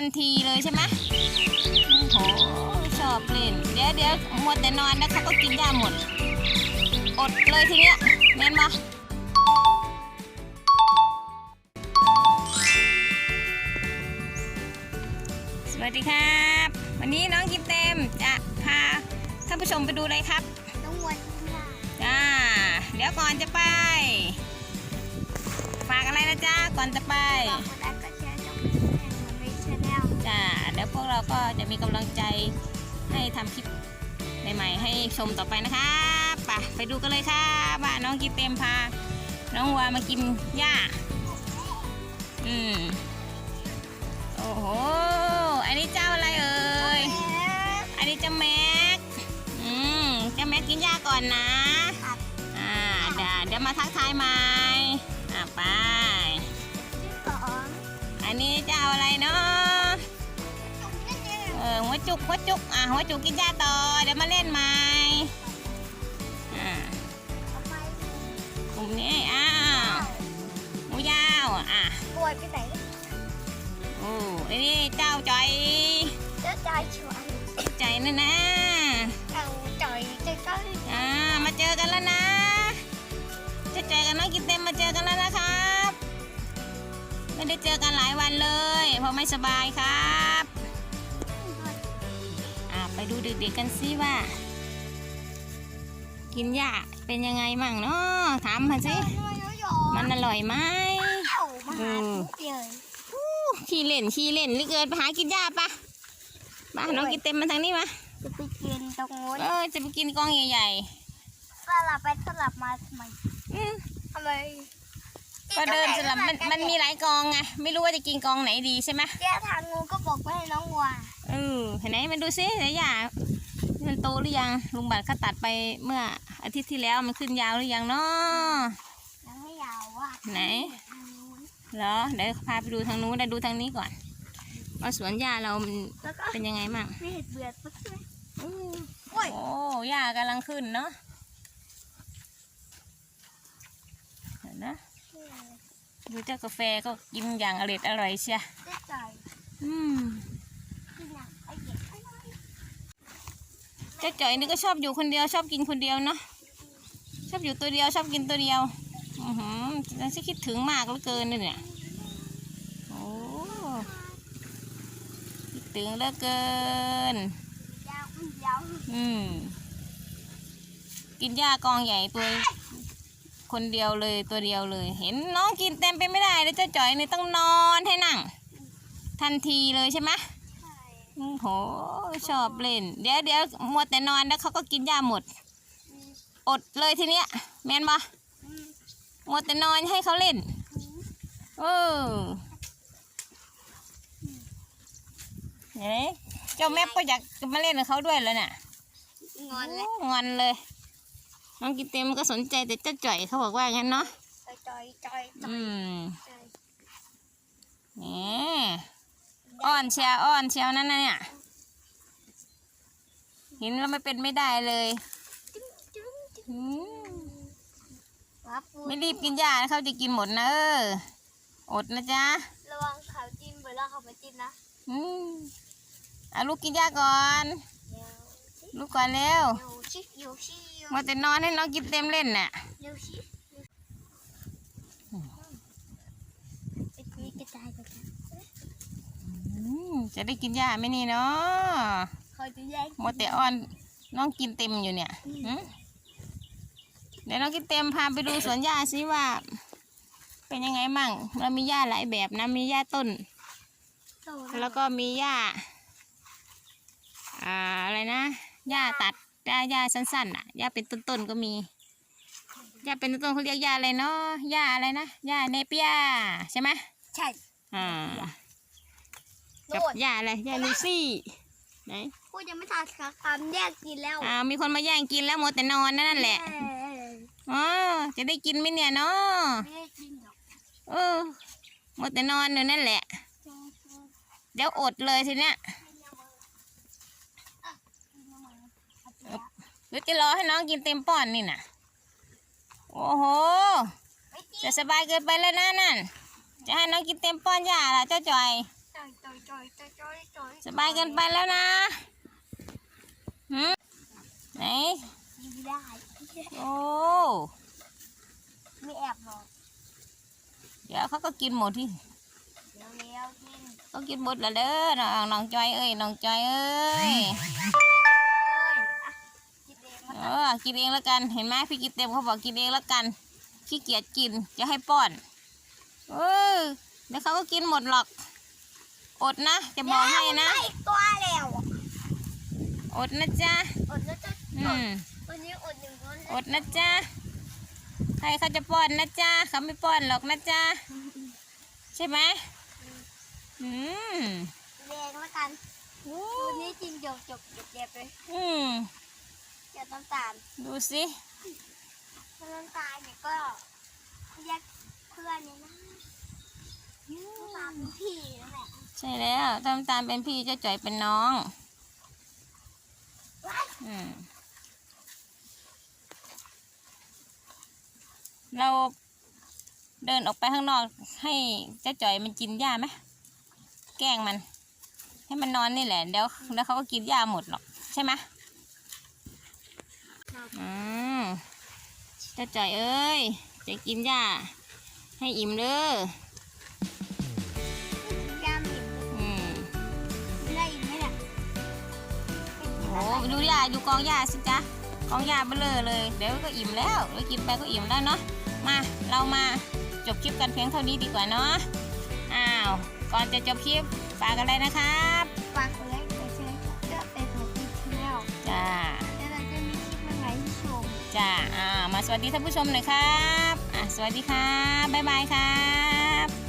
ทันทีเลยใช่ไหมโอ้โหชอบเล่น เดี๋ยวเดี๋ยวมัวแต่นอนแล้วเขาก็กินยาหมด อดเลยทีเนี้ยแม่นปะสวัสดีครับ วันนี้น้องกิมเต็มจะพาท่านผู้ชมไปดูอะไรครับต้องวนค่ะจ้าเดี๋ยวก่อนจะไป ฝากอะไรนะจ้าก่อนจะไปบอกคนแรกก็แชาแนลจ้าเดี๋ยวพวกเราก็จะมีกำลังใจให้ทำคลิปใหม่ๆ ให้ชมต่อไปนะคะไปไปดูกันเลยค่ะว่าน้องกินเต็มพา น้องวามากินหญ้า อืมโอ้โห อันนี้เจ้าอะไรเอ่ย อันนี้เจ้าแม็ก อืมเจ้าแม็กกินหญ้าก่อนนะอ่าเดี๋ยวเดี๋ยวมาทักทายใหม่อ่าไปสองอันนี้เจ้าอะไรเนาะเออหัวจุกหัวจุกอะหัวจุกกินหญ้าต่อเดี๋ยวมาเล่นใหม่อ่าทำไมกลุ่มนี้อ้าวหมูยาวอะป่วยไปไหนโอ้ไอ้นี่เจ้าจอยเจ้าใจชวนใจนั่นนะเจ้าใจใจก็อ่ามาเจอกันแล้วนะจะเจอกันน้องกินเต็มมาเจอกันแล้วนะครับ ไม่ได้เจอกันหลายวันเลย เพราะไม่สบายครับอ่าไป ดูเด็กๆกันสิว่า กินหญ้าเป็นยังไงมั่งเนาะถามมาสิ มันอร่อยไหมเอ้ามาหาทุกเลยขี้เล่นขี้เล่นหรือเกินไปหากินหญ้าปะมาน้องกินเต็มมาทางนี้มาจะไปกินตรงนู้นเออจะไปกินกองใหญ่สลับไปสลับมาทำไมๆอืมทำไมก็เดินสลับมันมันมีหลายกองไงไม่รู้ว่าจะกินกองไหนดีใช่ไหมแก้ทางงูก็บอกไว้ให้น้องวัว เออเห็นไหมมันดูซิไหนหญ้ามันโตหรือยังลุงบัตรเขาตัดไปเมื่ออาทิตย์ที่แล้วมันขึ้นยาวหรือยังเนาะยังไม่ยาวว่ะไหนทางนู้นเหรอเดี๋ยวพาไปดูทางนู้นได้ดูทางนี้ก่อนว่าสวนหญ้าเรามันแล้วก็เป็นยังไงมั่งไม่เห็นเบื่อสักเลยอืมโอ้ยโอ้หญ้ากำลังขึ้นเนาะเห็นนะดูเจ้ากาแฟก็กินอย่างอร่อยอร่อยเชียได้ใจอืม กินอย่างไอเด็กไอ้น้อย เจ้าจ่อยนี่ก็ชอบอยู่คนเดียว ชอบกินคนเดียวเนาะชอบอยู่ตัวเดียวชอบกินตัวเดียวอือหือยังคิดถึงมากเหลือเกินเลยเนี่ยโอ้คิดถึงเหลือเกินอืมกินหญ้ากองใหญ่ตัวคนเดียวเลยตัวเดียวเลย เห็นน้องกินเต็มไปไม่ได้เลยเจ้าจ่อยนี่ต้องนอนให้นั่ง ทันทีเลยใช่ไหม โอ้โห ชอบเล่น เดี๋ยวเดี๋ยวมัวแต่นอนแล้วเขาก็กินหญ้าหมด อดเลยทีเนี้ย แม่นปะอืมมัวแต่นอนให้เขาเล่น เออเห็นไหมเจ้าแม่ก็อยากจะมาเล่นกับเขาด้วยแล้วน่ะ งอนแล้วงอนเลย น้องกินเต็มก็สนใจแต่เจ้าจ่อยเขาบอกว่างั้นเนาะจอยจอยจอยจออืยมจอยนี่ อ้อนเชียวอ้อนเชียวนั่นน่ะเนี่ยเห็นแล้วไม่เป็นไม่ได้เลยจึ๊งจึ๊งจึ๊งอืมวับปูไม่รีบกินหญ้านะเขาจะกินหมดนะเอออดนะจ๊ะระวังเขาจิ้มเวลาเขาไปจิ้มนะอืมเอาลูกกินหญ้าก่อน เดี๋ยวลูกก่อนเร็วเดี๋ยวชิเดี๋ยวชิเดี๋ยวมัวแต่นอนให้น้องกินเต็มเล่นน่ะ เดี๋ยวชิไอ้นี่กระจายกระจาย อืม จะได้กินหญ้าไหมนี่เนาะเขาจะแย่งมัวแต่อ้อนน้องกินเต็มอยู่เนี่ยหืมเดี๋ยวน้องกินเต็มพาไปดูสวนหญ้าสิว่า เป็นยังไงมั่ง เรามีหญ้าหลายแบบนะ มีหญ้าต้น โตแล้วก็มีหญ้าอ่าอะไรนะหญ้าตัดหญ้าหญ้าสั้นๆอะหญ้าเป็นต้นๆก็มีหญ้าเป็นต้นๆเขาเรียกหญ้าอะไรเนาะหญ้าอะไรนะหญ้าเนเปียใช่ไหม ใช่ อ่าโด กับนหญ้าอะไรหญ้าลูซี่ไหนพูดยังไม่ทันสักคำแยกกินแล้วอ่ามีคนมาแย่งกินแล้วหมดแต่นอนนั่นแหละเอ้ยอ๋อจะได้กินไหมเนี่ยเนาะไม่ได้กินหรอกเออหมดแต่นอนอยู่นั่นแหละ เดี๋ยวอดเลยทีเนี้ยหรือจะรอให้น้องกินเต็มป้อนนี่น่ะ โอ้โห ไม่กินจะสบายเกินไปแล้วนะนั่น จะให้น้องกินเต็มป้อนยาล่ะเจ้าจอย จอยจอยจอยจอยจอยจอยสบายเกินไปแล้วนะหืมไหนกินได้โอ้ไม่แอบหรอกเดี๋ยวเขาก็กินหมดที่เร็วเร็วกินเขากินหมดแล้วเด้อน้องน้องจอยเอ้ยน้องจอยเอ้ยเอ้ยอะกินเองมาเออกินเองแล้วกันเห็นไหมพี่กินเต็มเขาบอกกินเองแล้วกันขี้เกียจกินจะให้ป้อนเออเดี๋ยวเขาก็กินหมดหรอก อดนะจะบอกให้นะได้ตัวแล้ว อดนะจ๊ะ อดแล้วจะอืมวันนี้อดหนึ่งวันอดนะจ๊ะ ใครเขาจะป้อนนะจ๊ะเขาไม่ป้อนหรอกนะจ๊ะ ใช่ไหมอืมแดงแล้วกันวันนี้กินจบจบเจ็บๆเลยอืมเดี๋ยวน้ำตาล ดูสิถ้าน้ำตาลเนี่ยก็แยกเพื่อนเนี่ยนะน้ำ ตาลเป็นพี่นั่นแหละใช่แล้วตามตามเป็นพี่เจ้าจ่อยเป็นน้อง อืม เราเดินออกไปข้างนอกให้เจ้าจ่อยมันกินหญ้าไหม แกล้งมัน ให้มันนอนนี่แหละ เดี๋ยวแล้วเขาก็กินหญ้าหมดหรอกใช่ไหมอืมเจ้าจ่อยเอ้ย จะกินหญ้าให้อิ่มเด้อ โอ้ดูหญ้าอยู่กองหญ้าสิจ๊ะกองหญ้าเบลอเลย เดี๋ยวก็อิ่มแล้วเดี๋ยวกินไปก็อิ่มแล้วเนาะมาเรามาจบคลิปกันเพียงเท่านี้ดีกว่าเนาะอ้าวก่อนจะจบคลิปฝากอะไรนะครับฝากกดไลค์กดแชร์ก็เป็นของพี่ชแนลจ้าแล้วเราจะมีคลิปใหม่ๆให้ชมจ้าอ่ามาสวัสดีท่านผู้ชมหน่อยครับอะสวัสดีครับบ๊ายบายครับ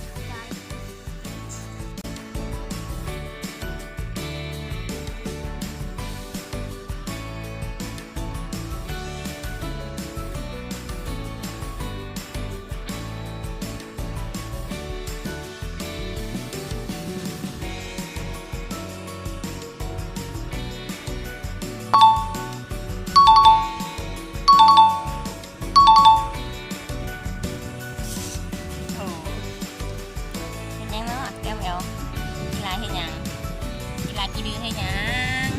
กีฬาเห็นยังกีฬากีดื้อเห็นยัง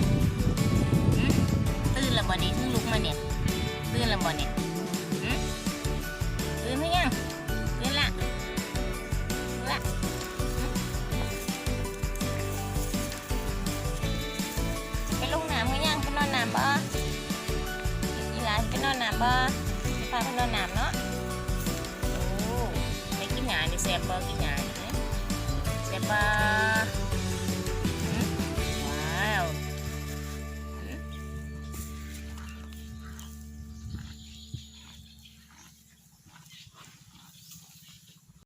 ตื่นแล้วบ่นี่เพิ่งลุกมาเนี่ยตื่นแล้วบ่เนี่ยตื่นหรือยังตื่นละตื่นละไปลงน้ำกันยังไปนอนน้ำบ่กีฬาไปนอนน้ำบ่ไปพาไปนอนน้ำเนาะโอ้ได้กินหยาดิแซ่บบ่กินหยาดิเซ่บบ่